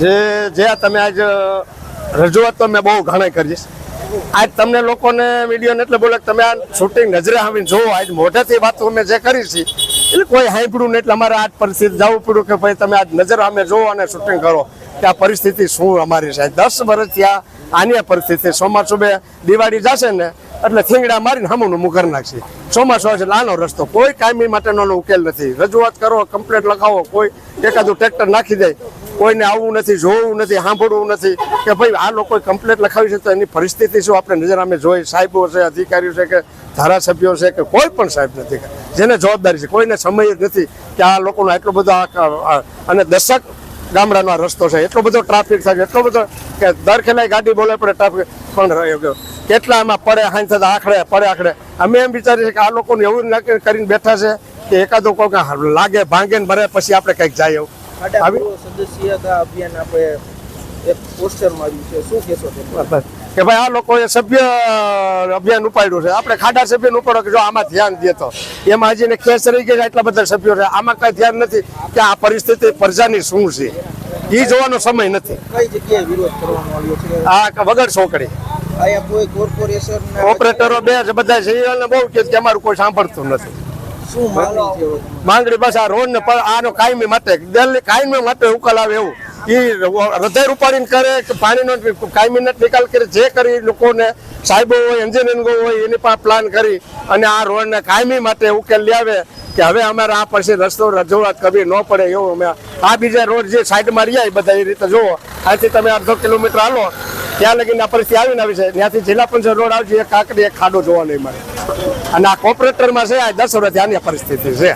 જે જે તમે આજ રજૂઆત તો મેં બહુ ઘણી કરીશ આજ તમને લોકોને મીડિયાને એટલે બોલે તમે આ શૂટિંગ નજરે આવીને જોવો. આજ મોઢેથી વાતો અમે જે કરી છે, એટલે કોઈ સાંભળ્યું નહીં. એટલે અમારે આજ પરિસ્થિતિ જવું પડ્યું કે ભાઈ તમે આજ નજર અમે જોવો અને શૂટિંગ કરો. કે આ પરિસ્થિતિ શું અમારી છે? દસ વર્ષથી આ આની આ પરિસ્થિતિ ચોમાસું દિવાળી જશે ને, એટલે થીંગડા મારીને હમુનું મુકર નાખશે. ચોમાસું છે લાનો રસ્તો. કોઈ કાયમી માટેનો ઉકેલ નથી. રજૂઆત કરો, કમ્પ્લેટ લખાવો. કોઈ એકાદું ટ્રેક્ટર નાખી દે. કોઈને આવવું નથી, જોવું નથી, સાંભળવું નથી, કે ભાઈ, આ લોકો કમ્પ્લેટ લખાવી છે તો એની પરિસ્થિતિ શું? આપણે નજર અમે જોઈ, સાહેબો છે, અધિકારીઓ છે, કે ધારાસભ્યો છે, કે કોઈ પણ સાહેબ નથી. જેને જવાબદારી છે, કોઈને સમય જ નથી કે આ લોકોનો એટલો બધો અને દશક ગામડાનો રસ્તો છે. એટલો બધો ટ્રાફિક થાય છે, એટલો બધો કે દર ખેલાય ગાડી બોલે પડે ટ્રાફિક પણ રહ્યો કેટલા એમાં પડે હાઈ થતા આખડે પડે આખડે અમે એમ વિચારીએ કે આ લોકોને એવું કરીને બેઠા છે કે એકાદો કોઈ લાગે ભાંગે ને ભરે, પછી આપણે કંઈક જાય એવું. સદસ્યતા અભિયાન આપણે એક પોસ્ટર માર્યું છે. શું કહેશો કે ભાઈ આ લોકોએ સભ્ય અભિયાન ઉપાડ્યું છે. આપણે ખાડા સભ્યનું ઉપાડો કે જો આમાં ધ્યાન દે તો. એમાં હજી કેસ રહી ગયા એટલા બધા સભ્યો છે આમાં કઈ ધ્યાન નથી કે આ પરિસ્થિતિ પ્રજાની શું છે. એ જોવાનો સમય નથી. કઈ જગ્યાએ વિરોધ કરવાનો આવ્યો છે? આ વગર છોકરી. કોઈ કોર્પોરેશન ઓપરેટરો બે છે બધા છે. બહુ કે અમારું કોઈ સાંભળતું નથી. હવે? માંગણી બસ આ રોડ ને આનો કાયમી માટે કાયમી માટે ઉકેલ આવે એવું. એ હૃદય રૂપાણી કરે કે પાણીનો કાયમી નથી નિકાલ કરે. જે કરી લોકોને, સાહેબો હોય, એન્જિનિયરિંગ હોય, એની પાસે પ્લાન કરી અને આ રોડને કાયમી માટે ઉકેલ લાવે કે હવે અમારે આ પછી રસ્તો રજૂઆત કરવી ન પડે એવું અમે આ બીજા રોડ જે સાઈડમાં રહ્યા એ બધા એ રીતે જુઓ. આથી તમે અડધો કિલોમીટર હાલો. ત્યાં લગીને પરિસ્થિતિ આવીને આવી છે. ત્યાંથી જિલ્લા પંચાયત રોડ આવશે એક કાકડી એક ખાડો જોવા નહીં મળે. અને આ કોર્પોરેટરમાં છે, આ દસ વર્ષથી આની પરિસ્થિતિ છે.